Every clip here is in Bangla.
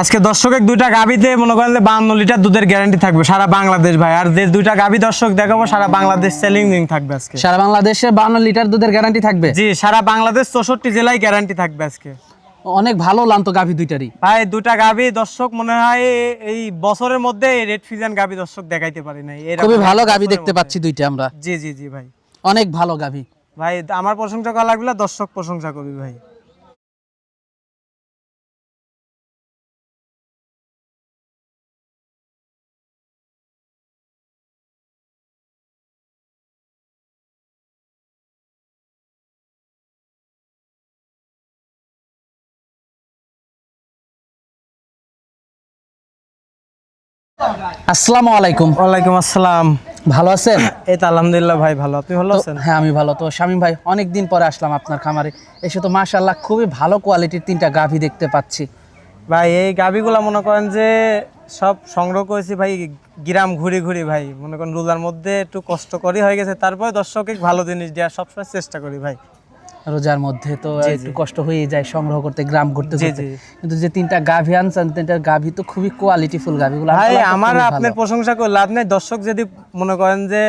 আজকে দর্শকের দুইটা গাবিতে মনে করেন বান্ন লিটার দুধের গ্যারান্টি থাকবে সারা বাংলাদেশ ভাই। আর যে দুইটা গাবি দর্শক দেখাবো সারা বাংলাদেশ সেলিং লিঙ্ক থাকবে আজকে। সারা বাংলাদেশে বান্ন লিটার দুধের গ্যারান্টি থাকবে? জি সারা বাংলাদেশ চৌষট্টি জেলায় গ্যারান্টি থাকবে আজকে। অনেক ভালো লান্ত গাভী দুইটারই। ভাই দুইটা গাবি দর্শক মনে হয় এই বছরের মধ্যে রেড ফিজান গাবি দর্শক দেখাইতে পারি নাই। খুবই ভালো এক গাভী দেখতে পাচ্ছি দুইটা আমরা। জি জি জি ভাই। অনেক ভালো গাভী। ভাই আমার প্রশংসা করা লাগলে দর্শক প্রশংসা করবি ভাই। আসসালামু আলাইকুম। ওয়ালাইকুম আসসালাম। ভালো আছেন? এই তো আলহামদুলিল্লাহ ভাই ভালো। আপনি ভালো আছেন? হ্যাঁ আমি ভালো। তো শামীম ভাই অনেক দিন পরে আসলাম আপনার খামারে। এসে তো মাশাআল্লাহ খুবই ভালো কোয়ালিটির তিনটা গাভী দেখতে পাচ্ছি। ভাই এই গাবিগুলা মনে করেন যে সব সংগ্রহ করেছি ভাই গ্রাম ঘুরি ঘুরি ভাই। মনে করেন রোজার মধ্যে একটু কষ্ট করি হয়ে গেছে তারপরে দর্শকে ভালো জিনিস দেওয়ার সবসময় চেষ্টা করি ভাই। রোজার মধ্যে তো একটু কষ্ট হয়ে যায় সংগ্রহ করতে গ্রাম জি। কিন্তু যে তিনটা গাভী আনছেন তিনটা গাভী তো খুবই কোয়ালিটিফুল গাভীগুলো ভাই আমার আপনার প্রশংসা করে লাভ নেই। দর্শক যদি মনে করেন যে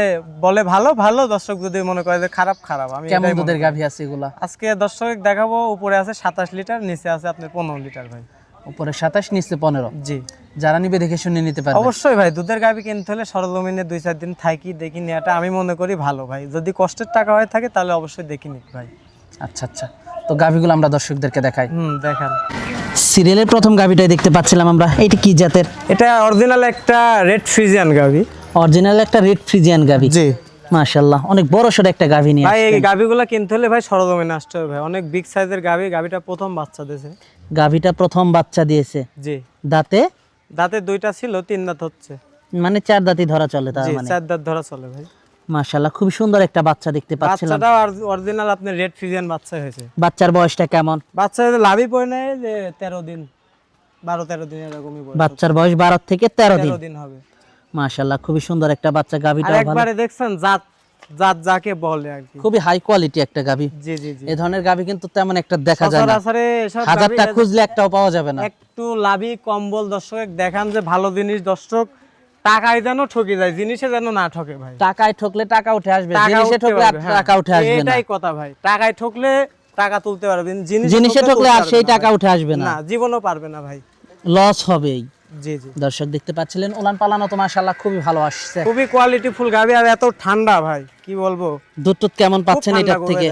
বলে ভালো ভালো। দর্শক যদি মনে করে যে খারাপ খারাপ। আমি কেমন দুধের। গাভী আছে এগুলা? আজকে দর্শক দেখাবো উপরে আছে সাতাশ লিটার নিচে আছে আপনার পনেরো লিটার ভাই। উপরে সাতাশ নিচে পনেরো। জি। যারা নিবে দেখে শুনে নিতে পারবে। অবশ্যই ভাই দুধের গাবি কিনতে হলে সরজমিনে দুই চার দিন থাকি দেখি নেওয়াটা। আমি মনে করি ভালো ভাই। যদি কষ্টের টাকা হয়ে থাকে তাহলে অবশ্যই দেখি নিক ভাই। আচ্ছা আচ্ছা। তো গাভীগুলো আমরা দর্শকদেরকে দেখাই। হুম দেখান। সিরিয়ালের প্রথম গাভীটাই দেখতে পাচ্ছিলাম আমরা। এটা কি জাতের? এটা অরিজিনাল একটা রেড ফ্রিজিয়ান গাবি অরিজিনাল একটা রেড ফ্রিজিয়ান গাভী। জি। মাশাআল্লাহ অনেক বড় সড় একটা গাভী নিয়ে ভাই এই। গাবিগুলো কিনতে হলে ভাই সরদমে আসতে হবে ভাই। অনেক বিগ সাইজের গাবি গাবিটা প্রথম বাচ্চা দিয়েছে। গাভীটা প্রথম বাচ্চা দিয়েছে। জি। দাঁতে? দাঁতে দুইটা ছিল তিন দাঁত হচ্ছে। মানে চার দাঁতই ধরা চলে তার জি মানে। চার দাঁত ধরা চলে ভাই। মাশাআল্লাহ খুব সুন্দর একটা বাচ্চা দেখতে পাচ্ছিলাম। বাচ্চাটা অরিজিনাল আপনার রেড বাচ্চা হয়েছে। বাচ্চার বয়সটা কেমন? বাচ্চা লাভই পড়ে নেয় যে তেরো দিন বারো তেরো দিন এরকমই পড়ে বাচ্চার বয়স বারো থেকে তেরো দিন। তেরো দিন হবে। মাশাআল্লাহ খুবই সুন্দর একটা বাচ্চা ভালো একবারে দেখছেন জাত জাত যাকে বলে আর কি। খুবই হাই কোয়ালিটি একটা গাভী। জি জি জি। এই ধরনের গাভী কিন্তু তেমন একটা দেখা যায় না। হাজারটা খুঁজলে একটাও পাওয়া যাবে না। একটু লাভি কম্বল দর্শক দেখান যে ভালো জিনিস দর্শক। টাকায় যেন ঠকে যায় জিনিসে যেন না ঠকে ভাই। টাকায় ঠকলে টাকা উঠে আসবে জিনিসে ঠকলে পারবে, হ্যাঁ। টাকা উঠে আসবে এটাই কথা ভাই টাকায় ঠকলে টাকা তুলতে পারবেন জিনিসে ঠকলে আর সেই টাকা উঠে আসবে না। না জীবনও পারবে না ভাই। লস হবেই। জি জি। দর্শক দেখতে পাচ্ছিলেন পালানো তো মাশাআল্লাহ খুবই ভালো আসছে। খুবই কোয়ালিটি ফুল গাবি আর এত ঠান্ডা ভাই কি বলব? দুধ টুধ কেমন পাচ্ছেন এটার থেকে?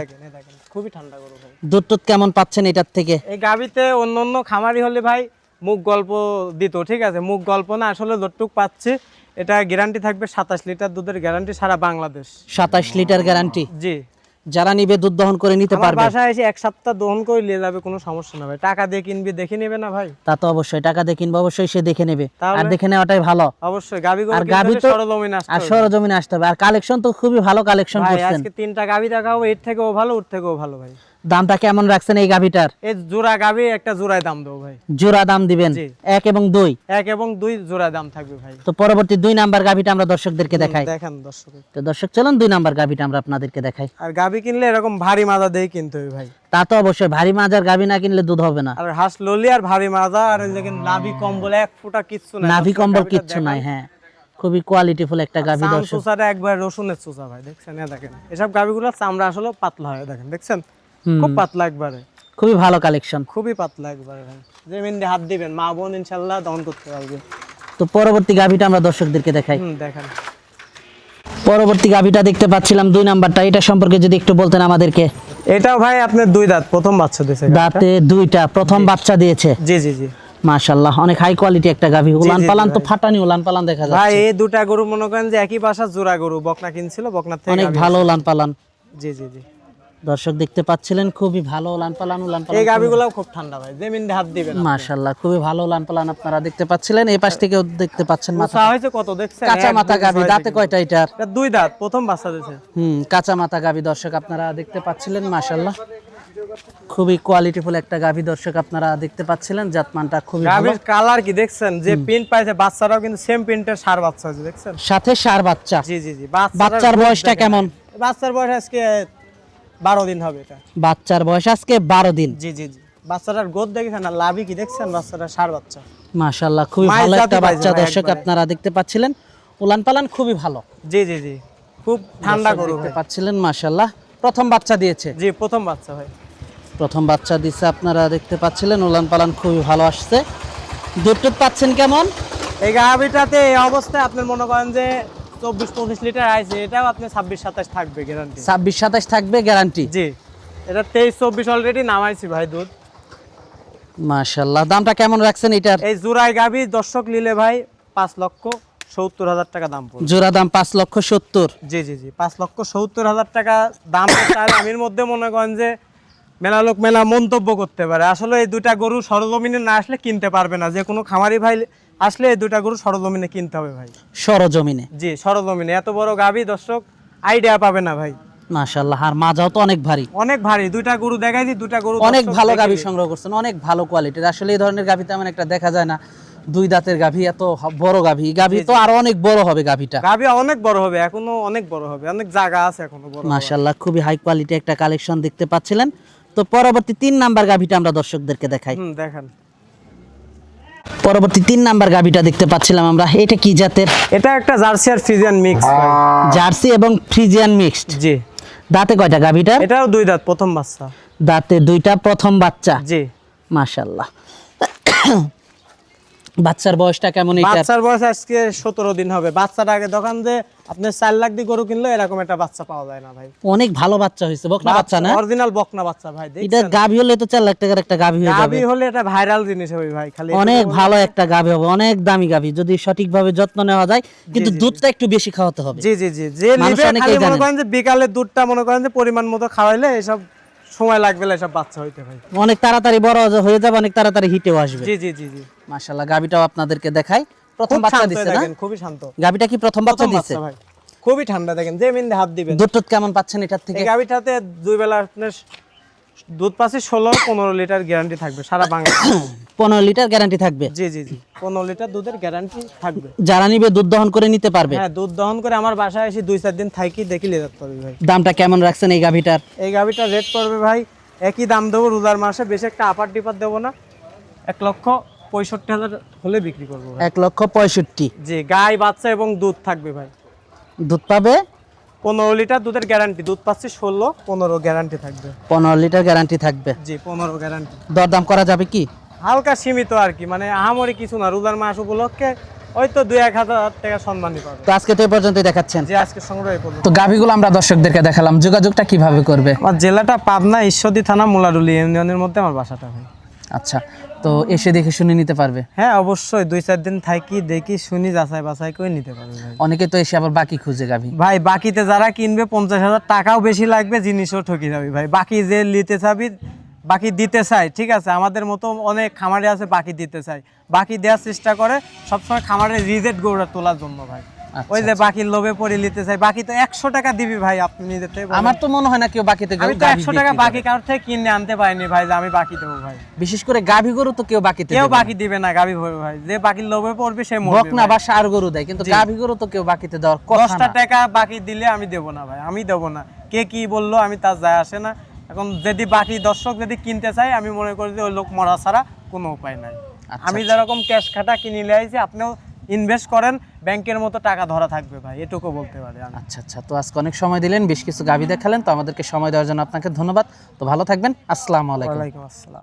খুবই ঠান্ডা গরু ভাই। দুধ টুধ কেমন পাচ্ছেন এটার থেকে? এই গাবিতে অন্য অন্য খামারি হলে ভাই মুখ গল্প দিত ঠিক আছে? মুখ গল্প না আসলে যতটুক পাচ্ছে এটা গ্যারান্টি থাকবে সাতাশ লিটার দুধের গ্যারান্টি সারা বাংলাদেশ। সাতাশ লিটার গ্যারান্টি জি। যারা নিবে দুধ দহন করে নিতে পারবে। বাসায় এসে এক সপ্তাহ দহন করে নিয়ে যাবে কোনো সমস্যা না ভাই। টাকা দিয়ে কিনবি দেখে নেবে না ভাই। তা তো অবশ্যই টাকা দিয়ে কিনবে অবশ্যই সে দেখে নেবে। আর দেখে নেওয়াটাই ভালো। অবশ্যই গাবি আর গাভী তো- সরজমিন আর সরজমিনে আসতে হবে। আর কালেকশন তো খুবই ভালো কালেকশন করছেন। আজকে তিনটা গাবি দেখাবো এর থেকেও ভালো ওর থেকেও ভালো ভাই। দামটা কেমন রাখছেন এই গাভিটার? এই জোড়া গাবি একটা জোড়ায় দাম দেবো ভাই। জোড়া দাম দিবেন? এক এবং দুই? এক এবং দুই জোড়া দাম থাকবে ভাই। তো পরবর্তী দুই নাম্বার গাভিটা আমরা দর্শকদেরকে দেখাই। দেখেন দর্শক তো দর্শক চলুন দুই নাম্বার গাভিটা আমরা আপনাদেরকে দেখাই। আর গাবি কিনলে এরকম ভারী মাজা দিয়ে কিনতে হবে ভাই। তা তো অবশ্যই ভারী মাজার গাভি না কিনলে দুধ হবে না। আর হাঁস ললি আর ভারী মাজা আর দেখেন নাভি কম্বল এক ফুটা কিচ্ছু নাই। নাভি কম্বল কিচ্ছু নাই হ্যাঁ। খুবই কোয়ালিটিফুল একটা গাভী দর্শক। চুষাটা একবার রসুনের চুষা ভাই দেখছেন? এ দেখেন এসব গাভিগুলো চামড়া আসলে পাতলা হয় দেখেন দেখছেন। খুব পাতলা একবারে। খুবই ভালো কালেকশন খুবই পাতলা একবারে ভাই। হাত দিবেন মা বোন ইনশাল্লাহ দহন করতে পারবে। তো পরবর্তী গাভিটা আমরা দর্শকদেরকে দেখাই। দেখেন। পরবর্তী গাভিটা দেখতে পাচ্ছিলাম দুই নাম্বারটা। এটা সম্পর্কে যদি একটু বলতেন আমাদেরকে। এটাও ভাই আপনার দুই দাঁত প্রথম বাচ্চা দিয়েছে দাঁতে দুইটা প্রথম বাচ্চা দিয়েছে। জি জি জি। মাশাল্লাহ অনেক হাই কোয়ালিটি একটা গাভি। উলান পালান তো ফাটানি উলান পালান দেখা যায় ভাই এই দুটা গরু মনে করেন যে একই বাসা জোড়া গরু বকনা কিনছিল বকনার থেকে অনেক ভালো উলান পালান। জি জি জি। দর্শক দেখতে পাচ্ছিলেন খুবই ভালো উলান পালান এই পালান খুব ঠান্ডা ভাই জমিন হাত দিবেন মাশাল্লাহ খুবই ভালো উলান পালান আপনারা দেখতে পাচ্ছিলেন। এই পাশ থেকেও দেখতে পাচ্ছেন মাথা উঁচা হয়েছে কত দেখছেন? কাঁচা মাথা ছয় দাঁতে কয়টা এটা? দুই দাঁত প্রথম বাচ্চা দিয়েছে হুম কাঁচা মাথা গাভি দর্শক আপনারা দেখতে পাচ্ছিলেন মাশাল্লাহ খুবই কোয়ালিটিফুল একটা গাভি দর্শক আপনারা দেখতে পাচ্ছিলেন জাতমানটা খুবই ভালো। গাভির কালার কি দেখছেন? যে প্রিন্ট পাইছে বাচ্চারাও কিন্তু সেম প্রিন্টের সার বাচ্চা আছে দেখছেন? সাথে সার বাচ্চা। জি জি জি বাচ্চার বয়সটা কেমন? বাচ্চার বয়স আজকে বারো দিন হবে এটা। বাচ্চার বয়স আজকে বারো দিন। জি জি জি। বাচ্চাটার গোদ দেখেছেন আর লাভি কি দেখছেন? বাচ্চাটার সার বাচ্চা। মাশাআল্লাহ খুবই ভালো একটা বাচ্চা দর্শক আপনারা দেখতে পাচ্ছিলেন। উলান পালান খুবই ভালো। জি জি জি। খুব ঠান্ডা গরু দেখতে পাচ্ছিলেন মাশাআল্লাহ। প্রথম বাচ্চা দিয়েছে। জি প্রথম বাচ্চা ভাই। প্রথম বাচ্চা দিচ্ছে আপনারা দেখতে পাচ্ছিলেন উলান পালান খুবই ভালো আসছে। দুধ পাচ্ছেন কেমন? এই গাভিটাতে এই অবস্থায় আপনি মনে করেন যে চব্বিশ পঁচিশ লিটার আইছে এটাও আপনি ছাব্বিশ সাতাশ থাকবে গ্যারান্টি ছাব্বিশ সাতাশ থাকবে গ্যারান্টি জি এটা তেইশ চব্বিশ অলরেডি নামাইছি ভাই দুধ। মাশাআল্লাহ দামটা কেমন রাখছেন এটার? এই জুরাই গাভি দর্শক নিলে ভাই পাঁচ লক্ষ সত্তর হাজার টাকা দাম পড়বে। জোড়া দাম পাঁচ লক্ষ সত্তর। জি জি জি পাঁচ লক্ষ সত্তর হাজার টাকা দাম চাইলে আমির মধ্যে মনে করেন যে মেলা লোক মেলা মন্তব্য করতে পারে। আসলে এই দুইটা গরু সরজমিনে না আসলে কিনতে পারবে না। যে কোনো খামারি ভাই আসলে দুইটা গরু সরজমিনে কিনতে হবে ভাই। সরজমিনে? জি সরজমিনে। এত বড় গাভি দর্শক আইডিয়া পাবে না ভাই। মাশাআল্লাহ আর মাজাও তো অনেক ভারী। অনেক ভারী দুইটা গরু দেখাই দি দুইটা গরু অনেক ভালো সংগ্রহ করছেন অনেক ভালো কোয়ালিটির আসলে এই ধরনের তেমন একটা দেখা যায় না। দুই দাঁতের গাভী এত বড় গাভী। গাভী তো আরও অনেক বড় হবে গাভীটা। গাভি অনেক বড় হবে এখনও অনেক বড় হবে অনেক জায়গা আছে এখনও বড় মাশাআল্লাহ খুবই হাই কোয়ালিটি একটা কালেকশন দেখতে পাচ্ছিলেন। তো পরবর্তী তিন নাম্বার গাভীটা আমরা দর্শকদেরকে দেখাই। দেখেন। পরবর্তী তিন নাম্বার গাভীটা দেখতে পাচ্ছিলাম আমরা। এটা কি জাতের? এটা একটা জার্সি আর ফ্রিজিয়ান মিক্স জার্সি এবং ফ্রিজিয়ান মিক্সড। জি। দাঁতে কয়টা গাভীটার এটাও দুই দাঁত প্রথম বাচ্চা। দাঁতে দুইটা প্রথম বাচ্চা। জি। মাশাআল্লাহ। বাচ্চার বয়সটা কেমন বাচ্চার বয়স আজকে সতেরো দিন হবে। বাচ্চাটা আগে দোকান যে আপনি চার লাখ দিয়ে গরু কিনলো এরকম একটা বাচ্চা পাওয়া যায় না ভাই। অনেক ভালো বাচ্চা হয়েছে বকনা বাচ্চা না? অরিজিনাল বকনা বাচ্চা ভাই এটা গাভী হলে তো চার লাখ টাকার একটা গাভী হয়ে যাবে। গাবি হলে এটা ভাইরাল জিনিস হবে ভাই খালি অনেক ভালো একটা গাভী হবে অনেক দামি গাভী যদি সঠিকভাবে যত্ন নেওয়া যায় কিন্তু দুধটা একটু বেশি খাওয়াতে হবে। জি জি জি যে নিবে খালি মনে করেন যে বিকালে দুধটা মনে করেন যে পরিমাণ মতো খাওয়াইলে এসব সময় লাগবে না সব বাচ্চা হইতে ভাই। অনেক তাড়াতাড়ি বড় হয়ে যাবে অনেক তাড়াতাড়ি হিটেও আসবে। জি জি জি জি। মাশাআল্লাহ গাবিটাও আপনাদেরকে দেখাই। প্রথম বাচ্চা না? খুবই শান্ত। গাভীটা কি প্রথম বাচ্চা ভাই। খুবই ঠান্ডা দেখেন যে মিন্দে হাত দিবেন। দুধ কেমন পাচ্ছেন এটার থেকে? এই গাভিটাতে দুই বেলা আপনার দুধ পাচ্ছি ষোলো পনেরো লিটার গ্যারান্টি থাকবে সারা বাংলা পনেরো লিটার গ্যারান্টি থাকবে। জি জি জি। পনেরো লিটার দুধের গ্যারান্টি থাকবে। যারা নিবে দুধ দহন করে নিতে পারবে। হ্যাঁ দুধ দহন করে আমার বাসায় এসে দুই চার দিন থাকি দেখি লে যেতে পারবে ভাই। দামটা কেমন রাখছেন এই গাভীটার? এই গাভিটা রেট পড়বে ভাই একই দাম দেবো রোজার মাসে বেশি একটা আপার টিপার দেবো না। এক লক্ষ পঁয়ষট্টি হাজার হলে বিক্রি করব এক লক্ষ পঁয়ষট্টি। জি গাই বাচ্চা এবং দুধ থাকবে ভাই। দুধ পাবে? পনেরো লিটার দুধের গ্যারান্টি দুধ পাচ্ছি ষোলো পনেরো গ্যারান্টি থাকবে। পনেরো লিটার গ্যারান্টি থাকবে। জি পনেরো গ্যারান্টি দরদাম করা যাবে কি? হালকা সীমিত আর কি মানে আহামরি কিছু না রোজার মাস উপলক্ষে ওই তো দুই এক হাজার টাকা সম্মানই পাবে। তো আজকে তো এই পর্যন্তই দেখাচ্ছেন। যে আজকে সংগ্রহ করব তো গাভীগুলো আমরা দর্শকদেরকে দেখালাম যোগাযোগটা কীভাবে করবে? আমার জেলাটা পাবনা ঈশ্বরদী থানা ইউনিয়নের মধ্যে আমার বাসাটা ভাই আচ্ছা তো এসে দেখে শুনে নিতে পারবে? হ্যাঁ অবশ্যই দুই চার দিন থাকি দেখি শুনি যাচাই বাছাই করে নিতে পারবে অনেকে তো এসে আবার বাকি খুঁজে গাভী। ভাই বাকিতে যারা কিনবে পঞ্চাশ হাজার টাকাও বেশি লাগবে জিনিসও ঠকি যাবে ভাই। বাকি যে নিতে চাবি বাকি দিতে চাই ঠিক আছে? আমাদের মতো অনেক খামারে আছে বাকি দিতে চাই বাকি দেওয়ার চেষ্টা করে সবসময় খামারে রিজেক্ট গৌড়া তোলার জন্য ভাই। ওই যে বাকির লোভে পড়ে নিতে চাই বাকি তো একশো টাকা দিবি ভাই আপনি নিজের থেকে আমার তো মনে হয় না কেউ বাকিতে আমি তো একশো টাকা বাকি করে। কারোর থেকে কিনে আনতে পারিনি ভাই যে আমি বাকি দেবো ভাই। বিশেষ করে গাভী গরু তো কেউ বাকিতে কেউ বাকি দিবে না গাবি ভরবে ভাই। যে বাকি লোভে পড়বে সে মরবে না বা সার গরু দেয় কিন্তু গাভী গরু তো কেউ বাকিতে দেওয়ার কথা টাকা বাকি দিলে আমি দেবো না ভাই আমি দেবো না। কে কি বলল আমি তার যায় আসে না। এখন যদি বাকি দর্শক যদি কিনতে চাই আমি মনে করি যে ওই লোক মরা ছাড়া কোনো উপায় নাই। আচ্ছা, আমি যেরকম ক্যাশ খাটা কিনে লাইছি আপনিও ইনভেস্ট করেন ব্যাংকের মতো টাকা ধরা থাকবে ভাই এটুকু বলতে পারি আচ্ছা আচ্ছা তো আজকে অনেক সময় দিলেন বেশ কিছু গাভি দেখালেন তো আমাদেরকে সময় দেওয়ার জন্য আপনাকে ধন্যবাদ। তো ভালো থাকবেন আসসালামু আলাইকুম। আসসালাম।